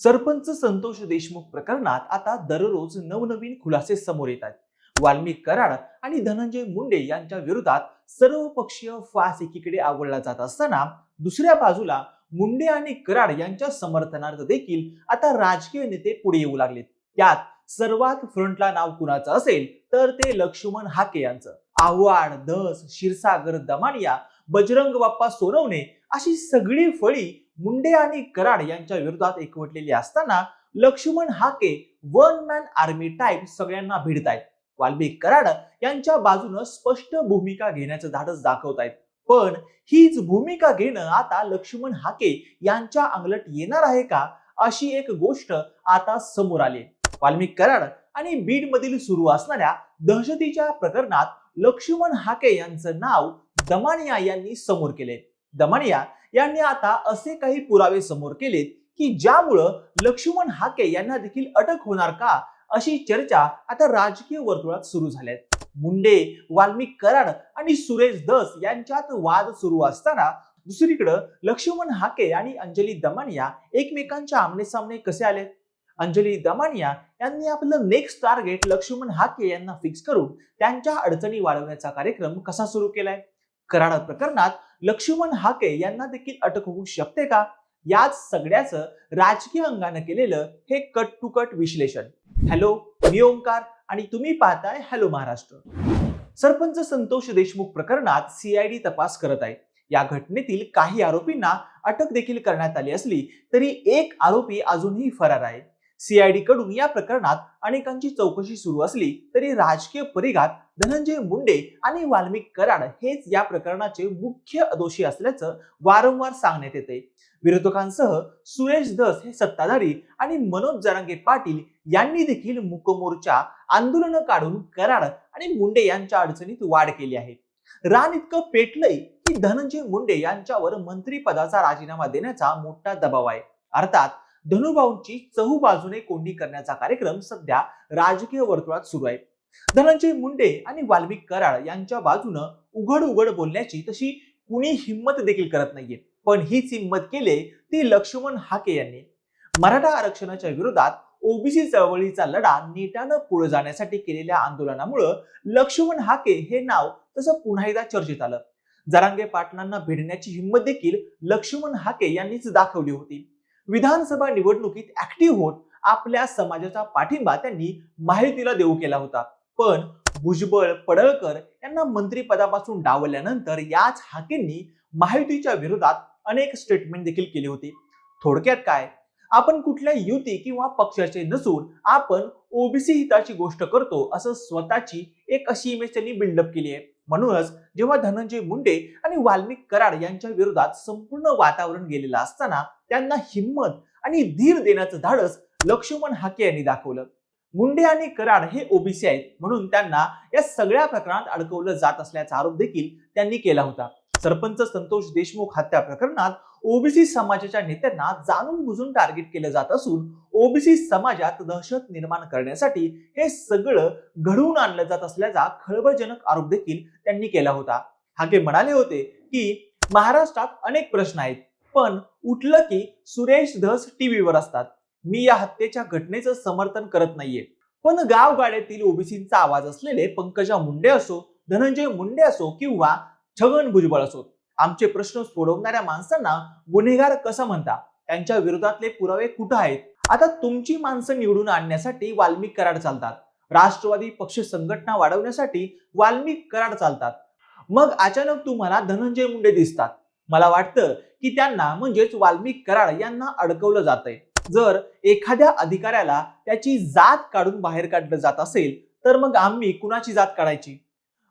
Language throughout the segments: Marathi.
सरपंच संतोष देशमुख प्रकरणात आता दररोज नवनवीन खुलासे समोर येत आहेत. वाल्मिक कराड आणि धनंजय मुंडे यांच्या विरोधात सर्वपक्षीय फास एकीकडे आवडला जात असताना दुसऱ्या बाजूला मुंडे आणि कराड यांच्या समर्थनार्थ देखील आता राजकीय नेते पुढे येऊ लागलेत. त्यात सर्वात फ्रंटला नाव कुणाचं असेल तर ते लक्ष्मण हाके यांचं. आव्हाड धस क्षीरसागर दमानिया बजरंग बाप्पा सोनवणे अशी सगळी फळी मुंडे आणि कराड यांच्या विरोधात एकवटलेली असताना Laxman Hake one man army type सगळ्यांना भिडतायत. वाल्मिक कराड यांच्या बाजूनं स्पष्ट भूमिका घेण्याचं धाडस दाखवतायत. पण हीच भूमिका घेणं आता लक्ष्मण हाके यांच्या अंगलट येणार आहे का? अशी एक गोष्ट आता समोर आली. वाल्मिक कराड आणि बीड मधील सुरू असणाऱ्या दहशतीच्या प्रकरणात लक्ष्मण हाके यांचं नाव दमानिया यांनी समोर केले दमानिया यांनी आता असे काही पुरावे समोर केलेत की ज्यामुळं लक्ष्मण हाके यांना देखील अटक होणार का अशी चर्चा आता राजकीय वर्तुळात सुरू झाल्यात. मुंडे वाल्मिक कराड आणि सुरेश दस यांच्यात वाद सुरू असताना दुसरीकडं लक्ष्मण हाके आणि अंजली दमानिया एकमेकांच्या आमनेसामने कसे आले अंजली दमानिया यांनी आपलं नेक्स्ट टार्गेट लक्ष्मण हाके यांना फिक्स करून त्यांच्या अडचणी वाढवण्याचा कार्यक्रम कसा सुरू केलाय? कराड प्रकरणात लक्ष्मण हाके यांना देखील अटक होऊ शकते का? याच सगळ्याचं राजकीय अंगानं केलेलं हे कट टू कट विश्लेषण. हॅलो मी ओंकार आणि तुम्ही पाहताय हॅलो महाराष्ट्र. सरपंच संतोष देशमुख प्रकरणात सीआयडी तपास करत आहे. या घटनेतील काही आरोपींना अटक देखील करण्यात आली असली तरी एक आरोपी अजूनही फरार आहे. सीआयडी कडून या प्रकरणात अनेकांची चौकशी सुरू असली तरी राजकीय परिघात धनंजय मुंडे आणि वाल्मिक कराड हेच या प्रकरणाचे मुख्य दोषी असल्याचं वारंवार सांगण्यात येते. विरोधकांसह सुरेश धस हे सत्ताधारी आणि मनोज जरांगे पाटील यांनी देखील मुकमोर्चा आंदोलनं काढून कराड आणि मुंडे यांच्या अडचणीत वाढ केली आहे. रान इतकं पेटलंय की धनंजय मुंडे यांच्यावर मंत्रीपदाचा राजीनामा देण्याचा मोठा दबाव आहे. अर्थात धनुभाऊंची चहू बाजूने कोंडी करण्याचा कार्यक्रम सध्या राजकीय वर्तुळात सुरू आहे. धनंजय मुंडे आणि वाल्मिक कराड यांच्या बाजूनं उघड उघड बोलण्याची तशी कुणी हिंमत देखील करत नाहीये. पण हीच हिंमत केले ती लक्ष्मण हाके यांनी. मराठा आरक्षणाच्या विरोधात ओबीसी चळवळीचा लढा नेटानं पुढे जाण्यासाठी केलेल्या आंदोलनामुळं लक्ष्मण हाके हे नाव तसं पुन्हा एकदा चर्चेत आलं. जरांगे पाटलांना भिडण्याची हिंमत देखील लक्ष्मण हाके यांनीच दाखवली होती. विधानसभा निवडणुकीत ऍक्टिव्ह होत आपल्या समाजाचा पाठिंबा त्यांनी माहितीला देऊ केला होता. पण भुजबळ पडळकर यांना मंत्रीपदापासून डावल्यानंतर याच हाकेंनी माहितीच्या विरोधात अनेक स्टेटमेंट देखील केली होती. थोडक्यात काय? आपण कुठल्या युती किंवा पक्षाचे नसून आपण ओबीसी हिताची गोष्ट करतो असं स्वतःची एक अशी इमेज त्यांनी बिल्डअप केली आहे. म्हणूनच जेव्हा धनंजय मुंडे आणि वाल्मिक कराड यांच्या विरोधात संपूर्ण वातावरण गेलेलं असताना त्यांना हिंमत आणि धीर देण्याचं धाडस लक्ष्मण हाके यांनी दाखवलं. मुंडे आणि कराड हे ओबीसी आहेत म्हणून त्यांना या सगळ्या प्रकरणात अडकवलं जात असल्याचा आरोप देखील त्यांनी केला होता. सरपंच संतोष देशमुख हत्या प्रकरणात ओबीसी समाजाच्या नेत्यांना जाणून बुजून टार्गेट केलं जात असून ओबीसी समाजात दहशत निर्माण करण्यासाठी हे सगळं घडवून आणलं जात असल्याचा खळबळजनक आरोप देखील त्यांनी केला होता. हाके म्हणाले होते की महाराष्ट्रात अनेक प्रश्न आहेत. पण उठलं की सुरेश धस टीव्हीवर असतात. मी या हत्येच्या घटनेचं समर्थन करत नाहीये. पण गावगाड्यातील ओबीसींचा आवाज असलेले पंकजा मुंडे असो धनंजय मुंडे असो किंवा छगन भुजबळ असो आमचे प्रश्न सोडवणाऱ्या माणसांना गुन्हेगार कसं म्हणता? त्यांच्या विरोधातले पुरावे कुठं आहेत? आता तुमची माणसं निवडून आणण्यासाठी वाल्मिक कराड चालतात. राष्ट्रवादी पक्ष संघटना वाढवण्यासाठी वाल्मिक कराड चालतात. मग अचानक तुम्हाला धनंजय मुंडे दिसतात. मला वाटतं की त्यांना म्हणजेच वाल्मिक कराड यांना अडकवलं जातंय. जर एखाद्या अधिकाऱ्याला त्याची जात काढून बाहेर काढलं जात असेल तर मग आम्ही कुणाची जात काढायची?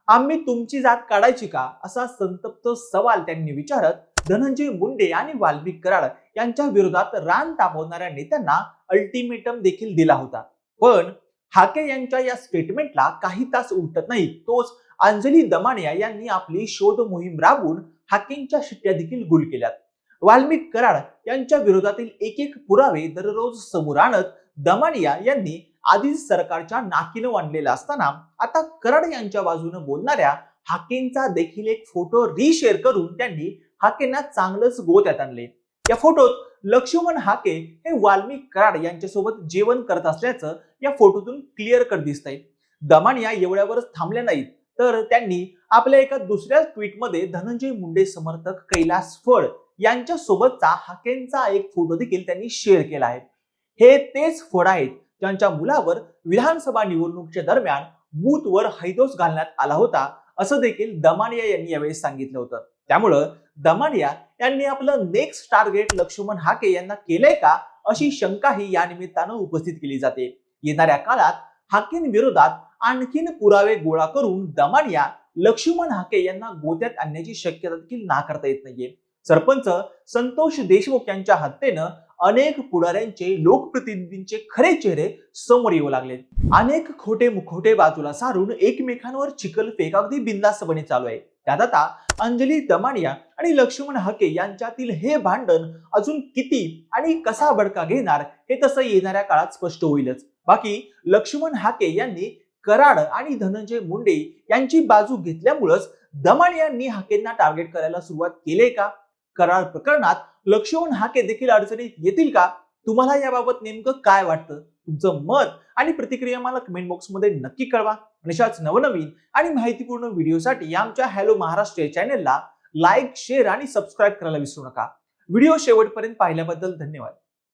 आम्ही तुमची जात काढायची का? असा संतप्त सवाल त्यांनी विचारत धनंजय मुंडे आणि वाल्मिक कराड यांच्या विरोधात रान तापवणाऱ्या नेत्यांना अल्टिमेटम देखील दिला होता. पण हाके यांच्या या स्टेटमेंटला काही तास उलटत नाही. तोच अंजली दमानिया यांनी आपली शोध मोहीम राबवून हाकींच्या शिट्ट्या देखील गुल केल्यात. वाल्मिक कराड यांच्या विरोधातील एक एक पुरावे दररोज समोर आणत दमानिया यांनी आधीच सरकारच्या नाकीनं वाढलेला असताना आता कराड यांच्या बाजूने बोलणाऱ्या हाकेंचा देखील एक फोटो रिशेअर करून त्यांनी हाकेंना चांगलंच गोत्यात आणले. या फोटोत लक्ष्मण हाके हे वाल्मिक कराड यांच्यासोबत जेवण करत असल्याचं या फोटोतून क्लिअर कर दिसतंय. दमानिया एवढ्यावरच थांबल्या नाहीत. तर त्यांनी आपल्या एका दुसऱ्या ट्विटमध्ये धनंजय मुंडे समर्थक कैलास फळ यांच्या सोबतचा हाकेनचा एक फोटो देखील त्यांनी शेअर केला आहे. हे तेच फळ आहेत ज्यांच्या मुलावर विधानसभा निवडणुकीच्या दरम्यान बूथवर हैदोस घालण्यात आला होता असं देखील दमानिया यांनी यावेळी सांगितलं होतं. त्यामुळं दमानिया यांनी आपलं नेक्स्ट टार्गेट लक्ष्मण हाके यांना केलंय का अशी शंकाही या निमित्तानं उपस्थित केली जाते. येणाऱ्या काळात हाकेन विरोधात आणखीन पुरावे गोळा करून दमानिया लक्ष्मण हाके यांना गोत्यात आणण्याची शक्यता देखील नाकारता येत नाहीये. सरपंच संतोष देशमुख यांच्या हत्येनं अनेक पुढाऱ्यांचे लोकप्रतिनिधींचे खरे चेहरे समोर येऊ लागले. अनेक खोटे मुखोटे बाजूला सारून एकमेकांवर चिखल फेक अगदी बिंदास्तपणे चालू आहे. त्यात आता अंजली दमानिया आणि लक्ष्मण हके यांच्यातील हे भांडण अजून किती आणि कसा बडका घेणार हे तसं येणाऱ्या काळात स्पष्ट होईलच. बाकी लक्ष्मण हाके यांनी कराड आणि धनंजय मुंडे यांची बाजू घेतल्यामुळंच यांनी हाकेंना टार्गेट करायला सुरुवात केली का? कराड प्रकरणात लक्ष्मण हाके देखील अडचणीत येतील का? तुम्हाला याबाबत नेमकं काय वाटतं? तुमचं मत आणि प्रतिक्रिया मला कमेंट बॉक्समध्ये नक्की कळवा. आणि अशाच नवनवीन आणि माहितीपूर्ण व्हिडिओसाठी आमच्या हॅलो महाराष्ट्र या चॅनेलला लाईक शेअर आणि सबस्क्राईब करायला विसरू नका. व्हिडिओ शेवटपर्यंत पाहिल्याबद्दल धन्यवाद.